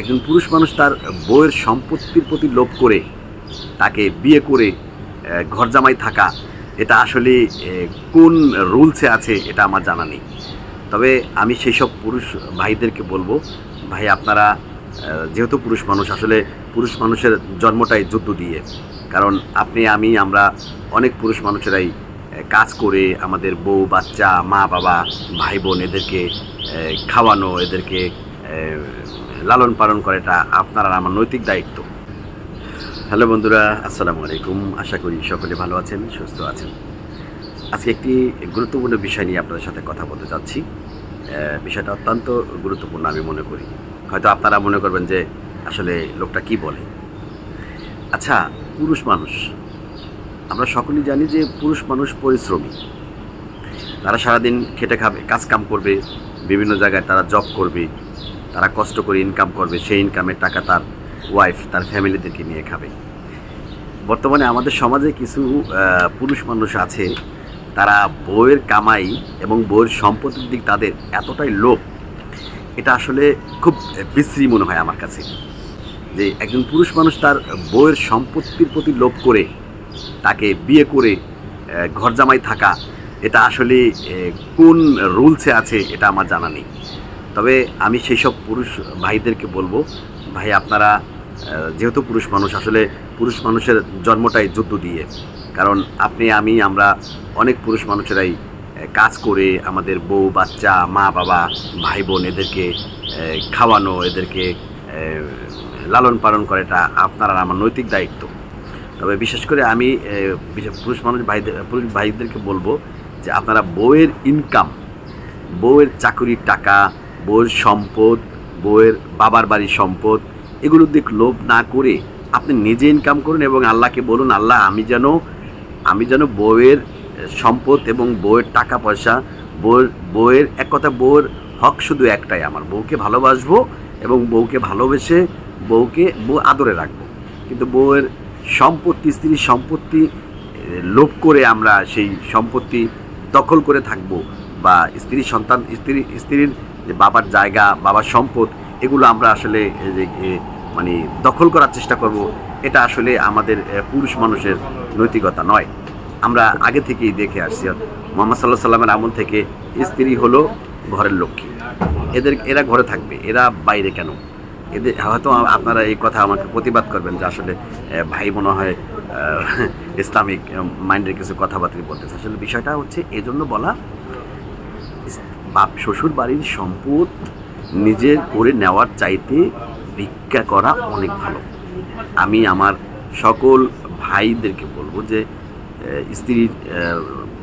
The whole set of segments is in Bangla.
একজন পুরুষ মানুষ তার বউয়ের সম্পত্তির প্রতি লোভ করে তাকে বিয়ে করে ঘর জামাই থাকা, এটা আসলে কোন রুলসে আছে এটা আমার জানা নেই। তবে আমি সেই সব পুরুষ ভাইদেরকে বলব, ভাই আপনারা যেহেতু পুরুষ মানুষ, আসলে পুরুষ মানুষের জন্মটাই যুদ্ধ দিয়ে। কারণ আপনি, আমি, আমরা অনেক পুরুষ মানুষেরাই কাজ করে আমাদের বউ, বাচ্চা, মা, বাবা, ভাই, বোন, এদেরকে খাওয়ানো, এদেরকে লালন পালন করা এটা আপনার আর আমার নৈতিক দায়িত্ব। হ্যালো বন্ধুরা, আসসালামু আলাইকুম। আশা করি সকলে ভালো আছেন, সুস্থ আছেন। আজকে একটি গুরুত্বপূর্ণ বিষয় নিয়ে আপনাদের সাথে কথা বলতে চাচ্ছি। বিষয়টা অত্যন্ত গুরুত্বপূর্ণ আমি মনে করি। হয়তো আপনারা মনে করবেন যে, আসলে লোকটা কি বলে? আচ্ছা পুরুষ মানুষ। আমরা সকলেই জানি যে, পুরুষ মানুষ পরিশ্রমী। তারা সারাদিন খেটে খাবে কাজ কাম করবে, বিভিন্ন জায়গায় তারা জব করবে। তারা কষ্ট করে ইনকাম করবে, সেই ইনকামের টাকা তার ওয়াইফ তার ফ্যামিলিদেরকে নিয়ে খাবে। বর্তমানে আমাদের সমাজে কিছু পুরুষ মানুষ আছে, তারা বইয়ের কামাই এবং বইয়ের সম্পত্তির দিক তাদের এতটাই লোভ, এটা আসলে খুব বিশ্রী মনে হয় আমার কাছে। যে একজন পুরুষ মানুষ তার বইয়ের সম্পত্তির প্রতি লোভ করে, তাকে বিয়ে করে ঘর জামাই থাকা, এটা আসলে কোন রুলসে আছে এটা আমার জানা নেই। তবে আমি সেই সব পুরুষ ভাইদেরকে বলব, ভাই আপনারা যেহেতু পুরুষ মানুষ, আসলে পুরুষ মানুষের জন্মটাই যুদ্ধ দিয়ে। কারণ আপনি, আমি, আমরা অনেক পুরুষ মানুষেরাই কাজ করে আমাদের বউ, বাচ্চা, মা, বাবা, ভাই, বোন এদেরকে খাওয়ানো, এদেরকে লালন পালন করা, এটা আপনার আমার নৈতিক দায়িত্ব। তবে বিশেষ করে আমি পুরুষ মানুষ ভাইদের, পুরুষ ভাইদেরকে বলব যে আপনারা বউয়ের ইনকাম বউয়ের চাকরির টাকা বউয়ের সম্পদ, বউয়ের বাবার বাড়ির সম্পদ এগুলোর দিক লোভ না করে আপনি নিজে ইনকাম করুন এবং আল্লাহকে বলুন, আল্লাহ, আমি যেন আমি যেন বউয়ের সম্পদ এবং বউয়ের টাকা পয়সা, বউয়ের বউয়ের, এক কথা বউয়ের হক শুধু একটাই, আমার বউকে ভালোবাসবো এবং বউকে ভালোবেসে বউকে, বউ আদরে রাখব। কিন্তু বউয়ের সম্পত্তি, স্ত্রীর সম্পত্তি লোভ করে আমরা সেই সম্পত্তি দখল করে থাকব বা স্ত্রী সন্তান, স্ত্রী, স্ত্রীর যে বাবার জায়গা, বাবার সম্পদ, এগুলো আমরা আসলে মানে দখল করার চেষ্টা করব, এটা আসলে আমাদের পুরুষ মানুষের নৈতিকতা নয়। আমরা আগে থেকেই দেখে আসছি মোহাম্মদ সাল্লাহ সাল্লামের আমল থেকে স্ত্রী হলো ঘরের লক্ষ্মী। এদের, এরা ঘরে থাকবে, এরা বাইরে কেন? এদের, হয়তো আপনারা এই কথা আমাকে প্রতিবাদ করবেন যে আসলে ভাই মনে হয় ইসলামিক মাইন্ডের কিছু কথাবার্তা বলতেছে। আসলে বিষয়টা হচ্ছে, এজন্য বলা বাপ শ্বশুর বাড়ির সম্পদ নিজের করে নেওয়ার চাইতে ভিক্ষা করা অনেক ভালো। আমি আমার সকল ভাইদেরকে বলব যে স্ত্রীর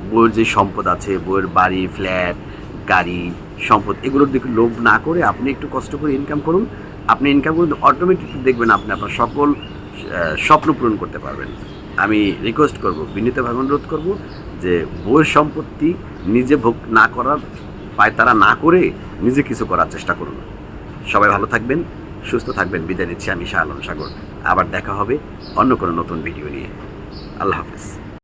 বইয়ের যে সম্পদ আছে বইয়ের বাড়ি ফ্ল্যাট গাড়ি, সম্পদ, এগুলোর দিকে লোভ না করে আপনি একটু কষ্ট করে ইনকাম করুন। আপনি ইনকাম করুন অটোমেটিকলি দেখবেন আপনি আপনার সকল স্বপ্ন পূরণ করতে পারবেন। আমি রিকোয়েস্ট করব বিনীতভাবে অনুরোধ করব যে বইয়ের সম্পত্তি নিজে ভোগ না করার পায় তারা না করে নিজে কিছু করার চেষ্টা করুন। সবাই ভালো থাকবেন, সুস্থ থাকবেন। বিদায় নিচ্ছি আমি শাহ আলম সাগর। আবার দেখা হবে অন্য কোনো নতুন ভিডিও নিয়ে। আল্লাহ হাফেজ।